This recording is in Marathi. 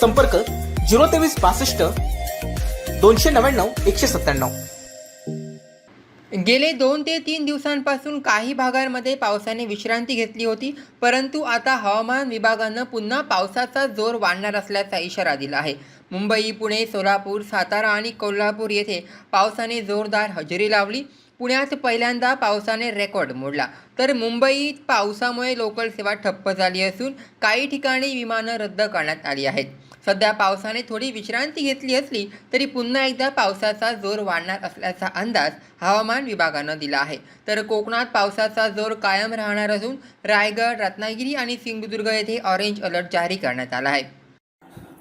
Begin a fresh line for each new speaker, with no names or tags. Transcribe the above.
संपर्क झिरो तेवीस बासष्ट दोनशे नव्याण्णव एकशे सत्त्याण्णव.
गेले दोन ते तीन दिवसांपासून काही भागांमध्ये पावसाने विश्रांती घेतली होती परंतु आता हवामान विभागानं पुन्हा पावसाचा जोर वाढणार असल्याचा इशारा दिला आहे. मुंबई पुणे सोलापूर सातारा आणि कोल्हापूर येथे पावसाने जोरदार हजेरी लावली. पुण्यात पहिल्यांदा पावसाने रेकॉर्ड मोडला. तर मुंबईत पावसामुळे लोकल सेवा ठप्प झाली असून काही ठिकाणी विमानं रद्द करण्यात आली आहेत. सध्या पावसाने थोडी विश्रांती घेतली असली तरी पुन्हा एकदा पावसाचा जोर वाढणार असल्याचा अंदाज हवामान विभागानं दिला आहे. तर कोकणात पावसाचा जोर कायम राहणार असून रायगड रत्नागिरी आणि सिंधुदुर्ग येथे ऑरेंज अलर्ट जारी करण्यात आला आहे.